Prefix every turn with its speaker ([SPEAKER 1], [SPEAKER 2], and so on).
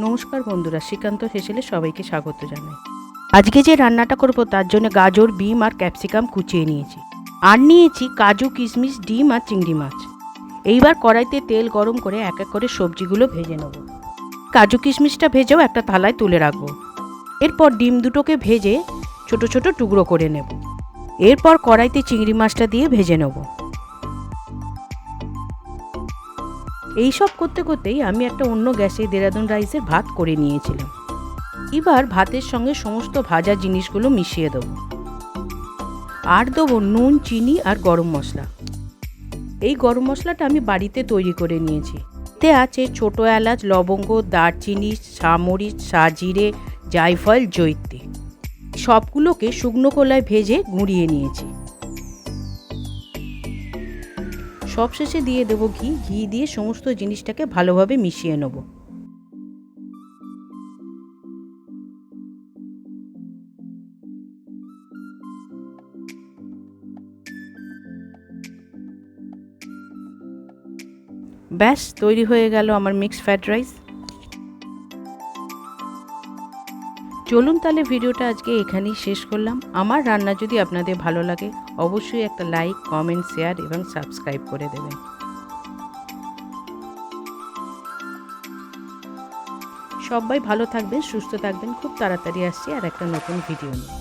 [SPEAKER 1] নমস্কার বন্ধুরা, শ্রীকান্ত হেসেলে সবাইকে স্বাগত জানাই। আজকে যে রান্নাটা করব তার জন্য গাজর, বিম আর ক্যাপসিকাম কুচিয়ে নিয়েছি। আর নিয়েছি কাজু, কিশমিশ, ডিম আর চিংড়ি মাছ। এইবার কড়াইতে তেল গরম করে এক এক করে সবজিগুলো ভেজে নেব। কাজু, কিশমিশটা ভেজেও একটা থালায় তুলে রাখব। এরপর ডিম দুটোকে ভেজে ছোট ছোট টুকরো করে নেব। এরপর কড়াইতে চিংড়ি মাছটা দিয়ে ভেজে নেব। এই সব করতে করতেই আমি একটা অন্য গ্যাসে দেরাদুন রাইসের ভাত করে নিয়েছিলাম। এবার ভাতের সঙ্গে সমস্ত ভাজা জিনিসগুলো মিশিয়ে দেবো। আর দেবো নুন, চিনি আর গরম মশলা। এই গরম মশলাটা আমি বাড়িতে তৈরি করে নিয়েছি। এতে আছে ছোটো এলাচ, লবঙ্গ, দারচিনি সামরিচ সাজিরে, জায়ফল, জৈত্রী। সবগুলোকে শুকনো কলায় ভেজে গুঁড়িয়ে নিয়েছি। সবশেষে দিয়ে দেবো ঘি। ঘি দিয়ে সমস্ত জিনিসটাকে ভালোভাবে মিশিয়ে নেব। ব্যাস, তৈরি হয়ে গেল আমার মিক্সড ফ্রাইড রাইস চলুন তাহলে ভিডিওটা আজকে এখানেই শেষ করলাম। আমার রান্না যদি আপনাদের ভালো লাগে, অবশ্যই একটা লাইক, কমেন্ট, শেয়ার এবং সাবস্ক্রাইব করে দেবেন। সবাই ভালো থাকবেন, সুস্থ থাকবেন। খুব তাড়াতাড়ি আসছি আর একটা নতুন ভিডিও নিয়ে।